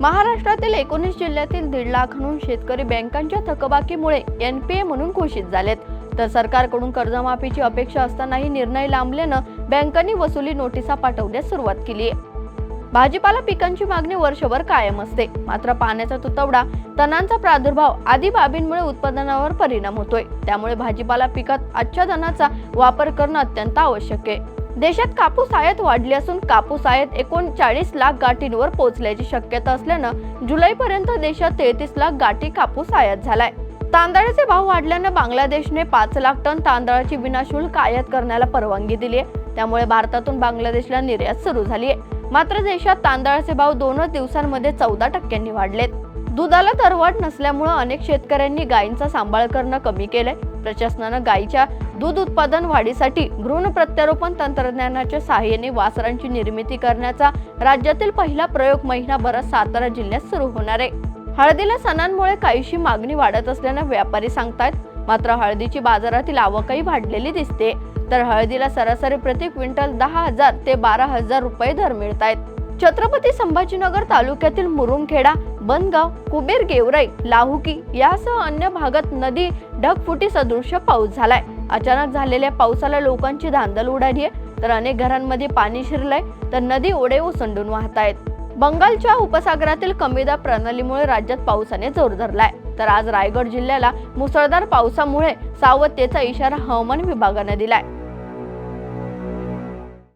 महाराष्ट्रातील एकोणीस जिल्ह्यातील दीड लाखहून शेतकरी बँकांच्या थकबाकीमुळे एनपीए म्हणून घोषित झालेत. तर सरकारकडून कर्जमाफीची अपेक्षा असतानाही निर्णय लांबल्यानं बँकांनी वसुली नोटिसा पाठवण्यास सुरुवात केली आहे. भाजीपाला पिकांची मागणी वर्षभर कायम असते. मात्र पाण्याचा तुतवडा तणांचा प्रादुर्भाव आदी बाबींमुळे उत्पादनावर परिणाम होतोय. त्यामुळे भाजीपाला पिकात आच्छादनाचा वापर करणं अत्यंत आवश्यक आहे. देशात कापूस आयात वाढली असून कापूस आयात एकोणचाळीस लाख गाठींवर पोहोचल्याची शक्यता असल्यानं जुलैपर्यंत देशात तेहतीस लाख गाठी कापूस आयात झालाय. तांदळाचे भाव वाढल्यानं बांगलादेशने पाच लाख टन तांदळाची विनाशुल्क आयात करण्याला परवानगी दिली आहे. त्यामुळे भारतातून बांगलादेशला निर्यात सुरू झाली आहे. मात्र देशात तांदळाचे भाव दोनच दिवसांमध्ये चौदा टक्क्यांनी वाढलेत. दुधाला तरवाट नसल्यामुळं अनेक शेतकऱ्यांनी गायींचा सांभाळ करणं कमी केलंय. प्रशासनानं गायीच्या दूध उत्पादन वाढीसाठी भ्रूण प्रत्यारोपण तंत्रज्ञानाच्या सहाय्याने वासरांची निर्मिती करण्याचा राज्यातील पहिला प्रयोग महिनाभरात सातारा जिल्ह्यात सुरू होणार आहे. हळदीला सणांमुळे काहीशी मागणी वाढत असल्यानं व्यापारी सांगतायत मात्र हळदीची बाजारातील आवकही वाढलेली दिसते. तर हळदीला सरासरी प्रति क्विंटल दहा हजार ते बारा हजार रुपये दर मिळत आहेत छत्रपती संभाजीनगर तालुक्यातील मुरुमखेडा बनगाव कुबेर गेवराई लाहुकी यासह अन्य भागात नदी ढगफुटी सदृश्य पाऊस झालाय. अचानक झालेल्या पावसाला लोकांची धांदल उडाली आहे. तर अनेक घरांमध्ये पाणी शिरलंय. तर नदी ओढे ओसंडून वाहत आहेत बंगालच्या उपसागरातील कमी दाब प्रणालीमुळे राज्यात पावसाने जोर धरलाय. तर आज रायगड जिल्ह्याला मुसळधार पावसामुळे सावधतेचा इशारा हवामान विभागाने दिलाय.